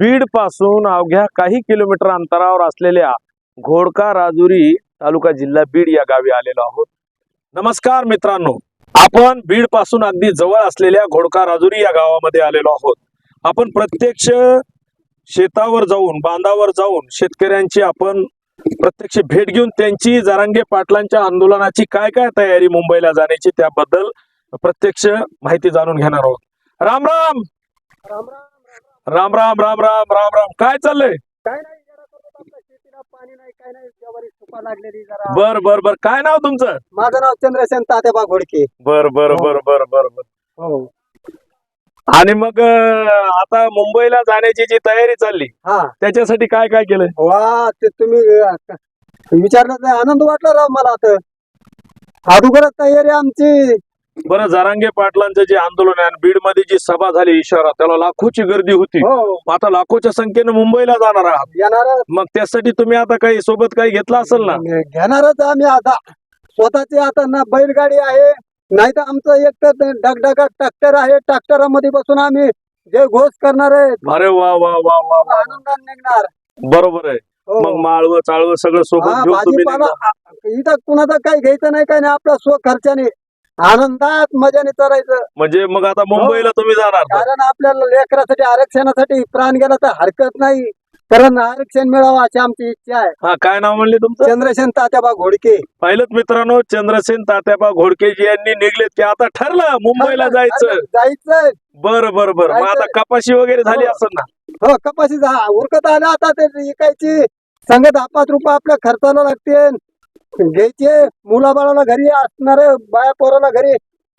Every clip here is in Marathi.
बीडपासून अवघ्या काही किलोमीटर अंतरावर असलेल्या घोडका राजुरी तालुका जिल्हा बीड या गावी आलेलो आहोत. नमस्कार मित्रांनो. आपण बीडपासून अगदी जवळ असलेल्या घोडका राजुरी या गावामध्ये आलेलो आहोत. आपण प्रत्यक्ष शेतावर जाऊन बांधावर जाऊन शेतकऱ्यांची आपण प्रत्यक्ष भेट घेऊन त्यांची जरांगे पाटलांच्या आंदोलनाची काय काय तयारी मुंबईला जाण्याची त्याबद्दल प्रत्यक्ष माहिती जाणून घेणार आहोत. राम राम! राम राम! राम राम राम राम काय चाललंय? काय नाही जरा सोबत आपल्या शेतीला पाणी नाही काय नाही. ज्वारी सुका लागलेली जरा. बर बर बर. काय नाव तुमचं? माझं नाव चंद्रसेन तात्याबा घोडके. बर बर बर बर बर बर. हो. आणि मग अं, आता मुंबईला जाण्याची जी तयारी चालली हा. त्याच्यासाठी काय काय केलंय? वा ते तुम्ही अं, विचारलं तर आनंद वाटला राव मला आता. अगोदरच तयारी आमची. बरं जरांगे पाटलांचं जे आंदोलन आहे आणि बीडमध्ये जी सभा झाली इशारा त्याला लाखोची गर्दी होती. हो. आता लाखोच्या संख्येनं मुंबईला जाणार आहात. येणार मग त्यासाठी तुम्ही आता काही सोबत काही घेतलं असेल ना? घेणारच आम्ही आता. स्वतःची आता ना बैलगाडी आहे. नाही तर आमचं एक तर डगडगा ट्रॅक्टर आहे. ट्रॅक्टरामध्ये बसून आम्ही जे घोष करणार आहे अरे वा वा वा वा वा. आनंदाने निघणार. बरोबर आहे. हो. मग माळव चाळव सगळं सोबत हा, घेऊन तुम्ही भाजीपाला निघा. आ- इथं कुणाचं काही घ्यायचं नाही काय नाही. आपल्या स्व खर्चाने आनंदात मजाने चरायचं. म्हणजे मग आता मुंबईला तुम्ही जाणार? कारण आपल्याला लेकरासाठी आरक्षणासाठी प्राण गेला तर हरकत नाही. कारण आरक्षण मिळावं अशी आमची इच्छा आहे. हा काय नाव म्हणले तुमचं? चंद्रसेन तात्याबा घोडके. पाहिलं मित्रांनो चंद्रसेन तात्याबा घोडकेजी यांनी निघलेत की आता ठरलं मुंबईला जायचं. जायचं बरं बरं बरं. मग आता. कपाशी वगैरे झाली हो. असेल ना? हो कपाशी जा- उरकत आलं आता ते विकायची. दहा पाच रुपये आपल्या खर्चाला लागते. घ्यायचे मुलाबाळाला घरी असणारे बाया पोराला घरी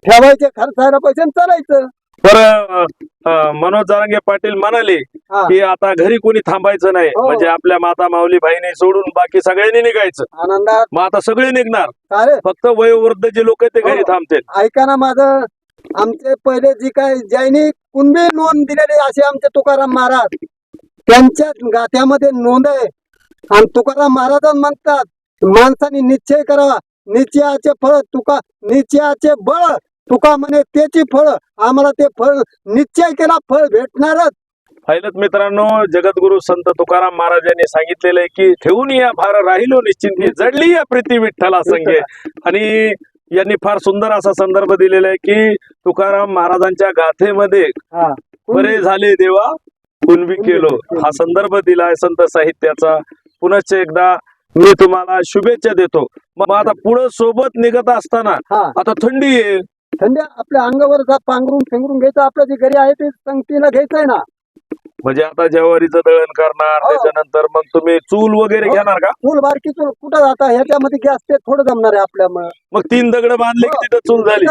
ठेवायचे खर्चायला पैसे आणि चालायचं. अं, मनोज जारांगे पाटील म्हणाले हा. की आता घरी कोणी थांबायचं नाही. हो. म्हणजे आपल्या माता माऊली बहिणी सोडून बाकी सगळ्यांनी निघायचं. आनंदात. मग आता सगळे निघणार. अरे फक्त वयोवृद्ध जे लोक आहेत ते घरी हो. थांबतील. ऐका ना माझं आमचे पहिले जी काय ज्यांनी कुणबी नोंद दिलेली असे आमचे तुकाराम महाराज त्यांच्या गाथ्यामध्ये नोंद आहे. आणि तुकाराम महाराज म्हणतात माणसाने निश्चय करावा. निश्चयाचे फळ तुका निश्चयाचे बळ. तुका म्हणे त्याची फळ. आम्हाला ते फळ निश्चय केला फळ भेटणारच. पाहिलं मित्रांनो जगद्गुरु संत तुकाराम महाराज यांनी सांगितलेलं आहे की ठेवून या फार राहिलो निश्चिंती. जडली या प्रीती विठ्ठला संगे आणि यांनी फार सुंदर असा संदर्भ दिलेला आहे की तुकाराम महाराजांच्या गाथेमध्ये बरे झाले देवा कुणबी केलो. हा संदर्भ दिलाय संत साहित्याचा. पुनश्च एकदा मी तुम्हाला शुभेच्छा देतो. मग आता पुढे सोबत निघत असताना हा. आता थंडी आहे थंडी आपल्या अंगावर जा पांघरून फेंगरून घ्यायचं आपलं जे घरी आहे ते संगतीला घ्यायचंय ना. म्हणजे आता ज्वारीचं दळण करणार हो. त्याच्यानंतर मग तुम्ही चूल वगैरे हो. घेणार का? फुल बारकी चूल कुठं जाता? ह्याच्यामध्ये गॅस ते थोडं जमणार आहे आपल्या मग तीन दगड बांधले की हो. तिथं चूल झाली.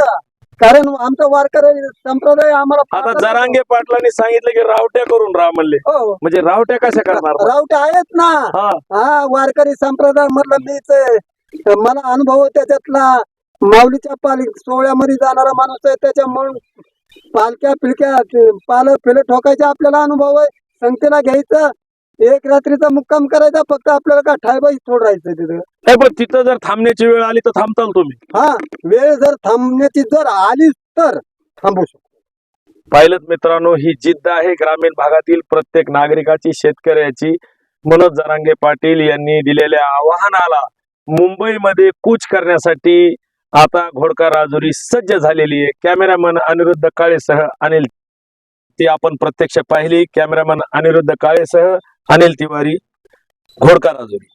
कारण आमचा वारकरी संप्रदाय आम्हाला आता जरांगे पाटलांनी सांगितलं की रावट्या करून राहा म्हणले. हो. म्हणजे रावट्या कशा करणार? रावटे आहेत ना. हा. हा वारकरी संप्रदाय मधलं मीच आहे. मला अनुभव आहे त्याच्यातला. माऊलीच्या पाली सोहळ्यामध्ये जाणारा माणूस आहे त्याच्यामुळे पालक्या पिलक्या ते पाल पिलं ठोकायचे आपल्याला अनुभव आहे. संगतीला घ्यायचं. एक रात्रीचा मुक्काम करायचा फक्त आपल्याला का ठायबाई सोडायचं तिथं. नाही पण तिथं जर थांबण्याची वेळ आली तर थांबताल तुम्ही. हा वेळ जर थांबण्याची जर आली तर थांबू शकतो. पाहिलं मित्रांनो ही जिद्द आहे ग्रामीण भागातील प्रत्येक नागरिकाची शेतकऱ्याची. मनोज जरांगे पाटील यांनी दिलेल्या आवाहनाला मुंबईमध्ये कूच करण्यासाठी आता घोडका राजुरी सज्ज झालेली आहे. कॅमेरामन अनिरुद्ध काळेसह अनिल ती आपण प्रत्यक्ष पाहिली कॅमेरामॅन अनिरुद्ध काळेसह अनिल तिवारी घोडका राजुरी.